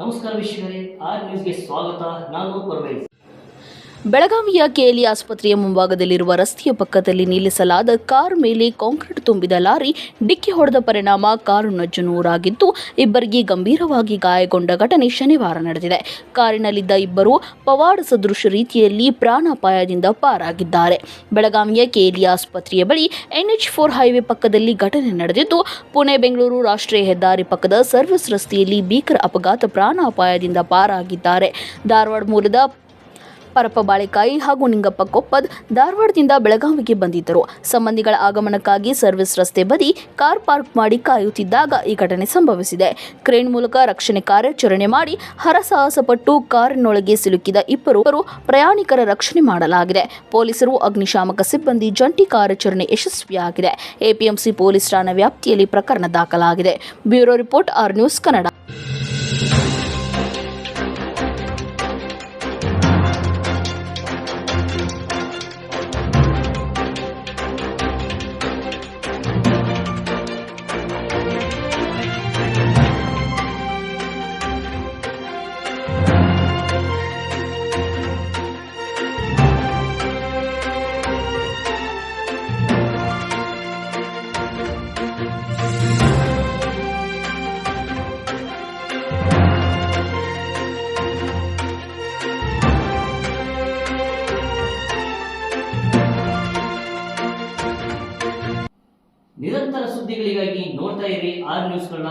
ನಮಸ್ಕಾರ ವೀಕ್ಷಕರೇ ಆರ್ ನ್ಯೂಸ್ಗೆ ಸ್ವಾಗತ ನಾನು ಪರಮೇಶ್ ಬೆಳಗಾವಿಯ ಕೆಎಲ್ಇ ಆಸ್ಪತ್ರೆಯ ಮುಂಭಾಗದಲ್ಲಿರುವ ರಸ್ತೆಯ ಪಕ್ಕದಲ್ಲಿ ನಿಲ್ಲಿಸಲಾದ ಕಾರ್ ಮೇಲೆ ಕಾಂಕ್ರೀಟ್ ತುಂಬಿದ ಲಾರಿ ಡಿಕ್ಕಿ ಹೊಡೆದ ಪರಿಣಾಮ ಕಾರು ನಜ್ಜು ನೂರಾಗಿದ್ದು, ಇಬ್ಬರಿಗೆ ಗಂಭೀರವಾಗಿ ಗಾಯಗೊಂಡ ಘಟನೆ ಶನಿವಾರ ನಡೆದಿದೆ. ಕಾರಿನಲ್ಲಿದ್ದ ಇಬ್ಬರು ಪವಾಡ ಸದೃಶ ರೀತಿಯಲ್ಲಿ ಪ್ರಾಣಾಪಾಯದಿಂದ ಪಾರಾಗಿದ್ದಾರೆ. ಬೆಳಗಾವಿಯ ಕೆಎಲ್ಇ ಆಸ್ಪತ್ರೆಯ ಬಳಿ ಎನ್ಎಚ್ ಫೋರ್ ಹೈವೇ ಪಕ್ಕದಲ್ಲಿ ಘಟನೆ ನಡೆದಿದ್ದು, ಪುಣೆ ಬೆಂಗಳೂರು ರಾಷ್ಟ್ರೀಯ ಹೆದ್ದಾರಿ ಪಕ್ಕದ ಸರ್ವಿಸ್ ರಸ್ತೆಯಲ್ಲಿ ಭೀಕರ ಅಪಘಾತ ಪ್ರಾಣಾಪಾಯದಿಂದ ಪಾರಾಗಿದ್ದಾರೆ. ಧಾರವಾಡ ಮೂಲದ ಪರಪ ಬಾಳೆಕಾಯಿ ಹಾಗೂ ನಿಂಗಪ್ಪ ಕೊಪ್ಪದ್ ಧಾರವಾಡದಿಂದ ಬೆಳಗಾವಿಗೆ ಬಂದಿದ್ದರು. ಸಂಬಂಧಿಗಳ ಆಗಮನಕ್ಕಾಗಿ ಸರ್ವಿಸ್ ರಸ್ತೆ ಬದಿ ಕಾರ್ ಪಾರ್ಕ್ ಮಾಡಿ ಕಾಯುತ್ತಿದ್ದಾಗ ಈ ಘಟನೆ ಸಂಭವಿಸಿದೆ. ಕ್ರೇನ್ ಮೂಲಕ ರಕ್ಷಣೆ ಕಾರ್ಯಾಚರಣೆ ಮಾಡಿ ಹರಸಾಹಸಪಟ್ಟು ಕಾರಿನೊಳಗೆ ಸಿಲುಕಿದ ಇಬ್ಬರು ಪ್ರಯಾಣಿಕರ ರಕ್ಷಣೆ ಮಾಡಲಾಗಿದೆ. ಪೊಲೀಸರು ಅಗ್ನಿಶಾಮಕ ಸಿಬ್ಬಂದಿ ಜಂಟಿ ಕಾರ್ಯಾಚರಣೆ ಯಶಸ್ವಿಯಾಗಿದೆ. ಎಪಿಎಂಸಿ ಪೊಲೀಸ್ ಠಾಣಾ ವ್ಯಾಪ್ತಿಯಲ್ಲಿ ಪ್ರಕರಣ ದಾಖಲಾಗಿದೆ. Bureau report R news Kannada. ನಿರಂತರ ಸುದ್ದಿಗಳಿಗಾಗಿ ನೋಡ್ತಾ ಇರಿ ಆರ್ ನ್ಯೂಸ್ ಕನ್ನಡ